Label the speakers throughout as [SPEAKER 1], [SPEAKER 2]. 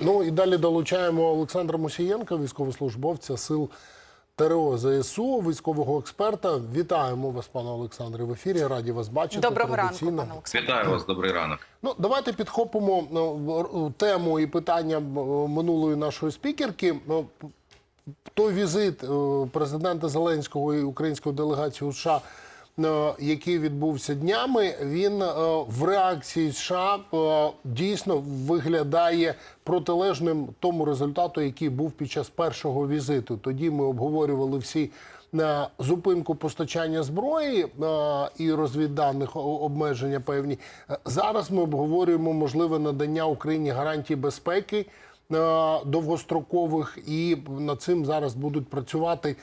[SPEAKER 1] Ну і далі долучаємо Олександра Мусієнка, військовослужбовця сил ТРО ЗСУ, військового експерта. Вітаємо вас, пане Олександре, в ефірі. Раді вас бачити.
[SPEAKER 2] Доброго ранку, пане Олександре.
[SPEAKER 3] Вітаю вас, добрий ранок.
[SPEAKER 1] Ну, давайте підхопимо ну, тему і питання минулої нашої спікерки. Ну, той візит е, президента Зеленського і української делегації у США, який відбувся днями, він е, в реакції США е, дійсно виглядає протилежним тому результату, який був під час першого візиту. Тоді ми обговорювали всі. На зупинку постачання зброї е, і розвідданих обмеження певні Е, зараз ми обговорюємо можливе надання Україні гарантій безпеки е, довгострокових, і над цим зараз будуть працювати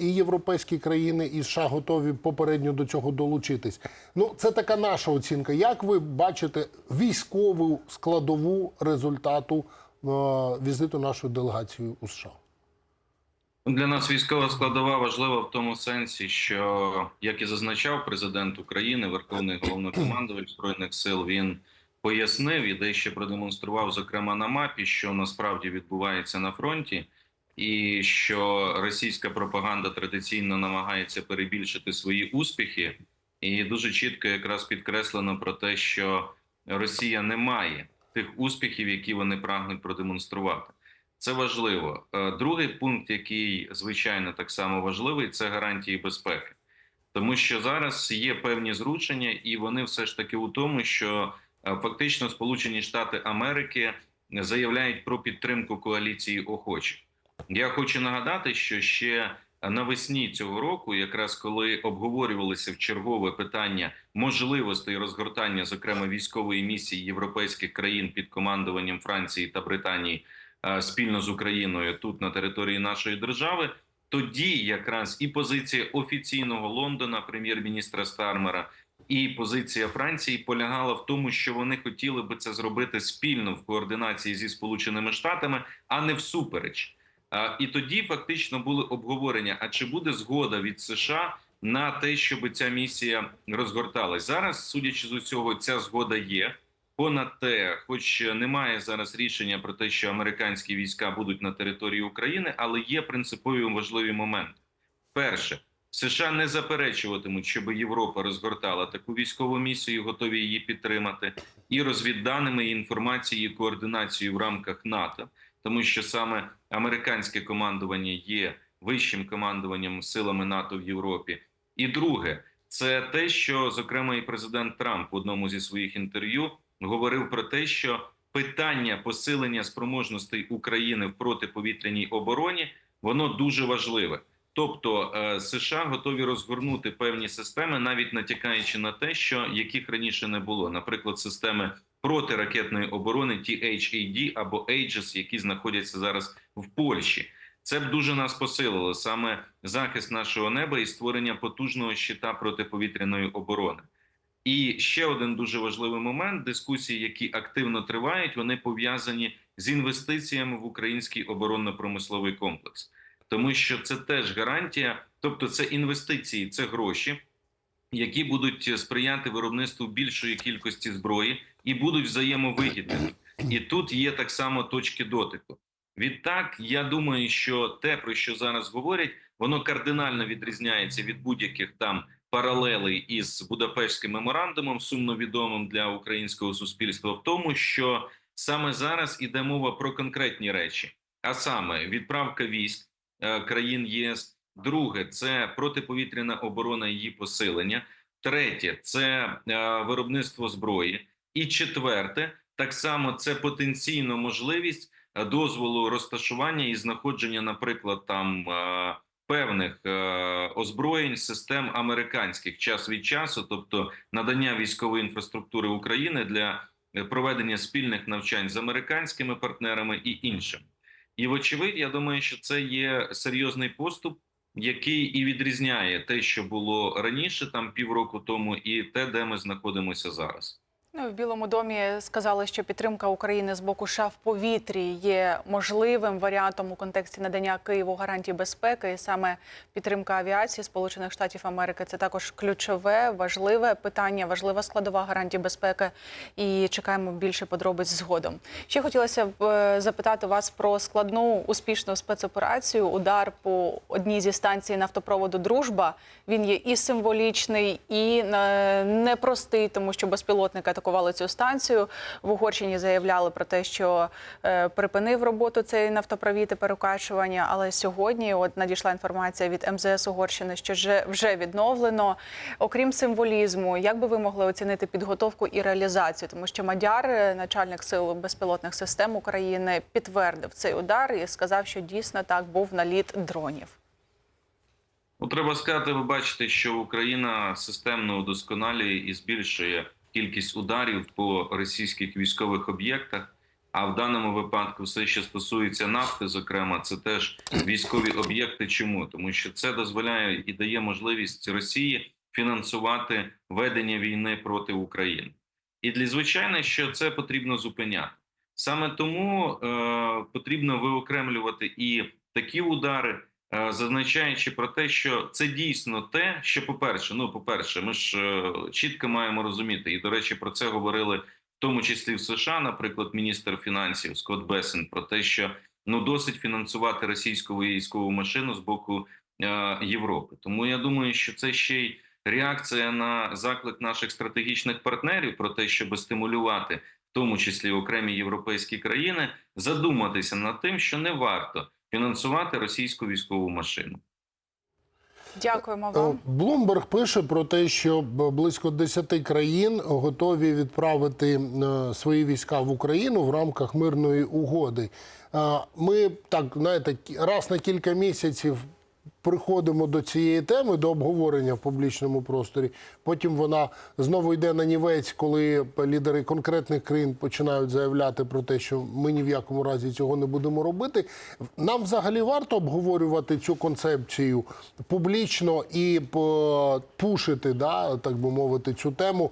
[SPEAKER 1] і європейські країни, і США готові попередньо до цього долучитись. Ну, це така наша оцінка. Як ви бачите військову складову результату е, візиту нашої делегації у США?
[SPEAKER 3] Для нас військова складова важлива в тому сенсі, що як і зазначав президент України, Верховний головнокомандувач збройних сил, він пояснив і дещо продемонстрував, зокрема на мапі, що насправді відбувається на фронті, і що російська пропаганда традиційно намагається перебільшити свої успіхи, і дуже чітко якраз підкреслено про те, що Росія не має тих успіхів, які вони прагнуть продемонструвати. Це важливо. Е, Другий пункт, який звичайно так само важливий, це гарантії безпеки, тому що зараз є певні зручення, і вони все ж таки у тому, що фактично Сполучені Штати Америки заявляють про підтримку коаліції охочих. Я хочу нагадати, що ще навесні цього року, якраз коли обговорювалися в чергове питання можливостей розгортання, зокрема військової місії європейських країн під командуванням Франції та Британії е, спільно з Україною тут на території нашої держави. Тоді якраз і позиція офіційного Лондона, прем'єр-міністра Стармера, і позиція Франції полягала в тому, що вони хотіли би це зробити спільно в координації зі Сполученими Штатами, а не всупереч. І тоді фактично були обговорення: а чи буде згода від США на те, щоб ця місія розгорталась зараз? Судячи з усього, ця згода є. Понад те, хоч немає зараз рішення про те, що американські війська будуть на території України, але є принципові важливі моменти. Перше, США не заперечуватимуть, щоб Європа розгортала таку військову місію, готові її підтримати, і розвідданими і інформацією, координацією в рамках НАТО, тому що саме американське командування є вищим командуванням силами НАТО в Європі. І друге, це те, що зокрема і президент Трамп в одному зі своїх інтерв'ю говорив про те, що питання посилення спроможностей України в протиповітряній обороні воно дуже важливе. Тобто е, США готові розгорнути певні системи, навіть натякаючи на те, що яких раніше не було, наприклад, системи протиракетної оборони THAD або Aegis, які знаходяться зараз в Польщі. Це б дуже нас посилило саме захист нашого неба і створення потужного щита протиповітряної оборони. І ще один дуже важливий момент дискусії, які активно тривають, вони пов'язані з інвестиціями в український оборонно-промисловий комплекс, тому що це теж гарантія, тобто це інвестиції, це гроші, які будуть сприяти виробництву більшої кількості зброї і будуть взаємовигідними. І тут є так само точки дотику. Відтак, я думаю, що те, про що зараз говорять, воно кардинально відрізняється від будь-яких там паралелей із Будапештським меморандумом, сумно відомим для українського суспільства, в тому, що саме зараз іде мова про конкретні речі, а саме відправка військ країн ЄС. Друге, це протиповітряна оборона її посилення. Третє це е, виробництво зброї. І четверте, так само це потенційно можливість е, дозволу розташування і знаходження, наприклад, там е, певних е, озброєнь систем американських час від часу, тобто надання військової інфраструктури України для е, проведення спільних навчань з американськими партнерами і іншим. І вочевидь, я думаю, що це є серйозний поступ, який і відрізняє те, що було раніше, там півроку тому, і те, де ми знаходимося зараз.
[SPEAKER 2] Ну, в Білому домі сказали, що підтримка України з боку США в повітрі є можливим варіантом у контексті надання Києву гарантій безпеки. І саме підтримка авіації Сполучених Штатів Америки це також ключове, важливе питання, важлива складова гарантій безпеки. І чекаємо більше подробиць згодом. Ще хотілося б е, запитати вас про складну успішну спецоперацію. Удар по одній зі станцій нафтопроводу Дружба. Він є і символічний, і е, непростий, тому що безпілотники атакували цю станцію. В Угорщині заявляли про те, що е, припинив роботу цей нафтопровід і перекачування. Але сьогодні от надійшла інформація від МЗС Угорщини, що вже, відновлено. Окрім символізму, як би ви могли оцінити підготовку і реалізацію? Тому що Мадяр, е, начальник сил безпілотних систем України, підтвердив цей удар і сказав, що дійсно так був наліт дронів.
[SPEAKER 3] Ну, треба сказати, ви бачите, що Україна системно удосконалює і збільшує кількість ударів по російських військових об'єктах. А в даному випадку, все, що стосується нафти, зокрема, це теж військові об'єкти. Чому? Тому що це дозволяє і дає можливість Росії фінансувати ведення війни проти України. І для звичайно, що це потрібно зупиняти. Саме тому е, потрібно виокремлювати і такі удари, зазначаючи про те, що це дійсно те, що, по-перше, ну, по-перше, ми ж е, чітко маємо розуміти, і до речі, про це говорили в тому числі в США, наприклад, міністр фінансів Скотт Бесен, про те, що ну досить фінансувати російську військову машину з боку е, Європи. Тому я думаю, що це ще й реакція на заклик наших стратегічних партнерів про те, щоб стимулювати, в тому числі окремі європейські країни, задуматися над тим, що не варто фінансувати російську військову машину.
[SPEAKER 2] Дякуємо вам.
[SPEAKER 1] Блумберг пише про те, що близько 10 країн готові відправити е, свої війська в Україну в рамках мирної угоди. Е, Ми так знаєте, раз на кілька місяців приходимо до цієї теми, до обговорення в публічному просторі. Потім вона знову йде на нівець, коли лідери конкретних країн починають заявляти про те, що ми ні в якому разі цього не будемо робити. Нам взагалі варто обговорювати цю концепцію публічно і пушити, да, так би мовити, цю тему.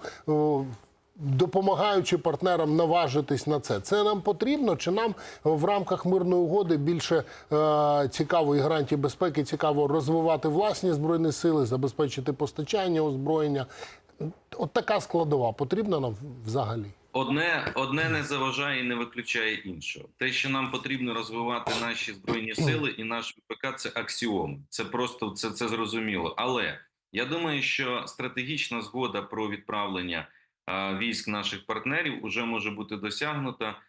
[SPEAKER 1] Допомагаючи партнерам наважитись на це, це нам потрібно, чи нам в рамках мирної угоди більше е, цікаво і гарантій безпеки, цікаво розвивати власні збройні сили, забезпечити постачання озброєння. От така складова потрібна нам взагалі.
[SPEAKER 3] Одне одне не заважає і не виключає іншого. Те, що нам потрібно розвивати наші збройні сили і наш ВПК, це аксіом. Це просто це, це зрозуміло. Але я думаю, що стратегічна згода про відправлення військ наших партнерів уже може бути досягнута.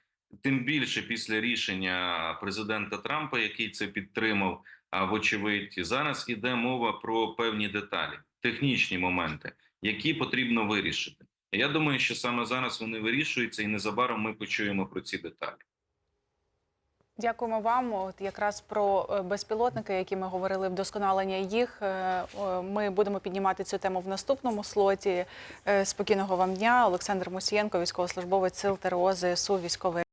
[SPEAKER 3] Тим більше після рішення президента Трампа, який це підтримав, а вочевидь, зараз іде мова про певні деталі, технічні моменти, які потрібно вирішити. Я думаю, що саме зараз вони вирішуються, і незабаром ми почуємо про ці деталі.
[SPEAKER 2] Дякуємо вам. От якраз про е, безпілотники, які ми говорили, вдосконалення їх. е, Ми будемо піднімати цю тему в наступному слоті. Е, Спокійного вам дня. Олександр Мусієнко, військовослужбовець сил ТРО ЗСУ, військовий.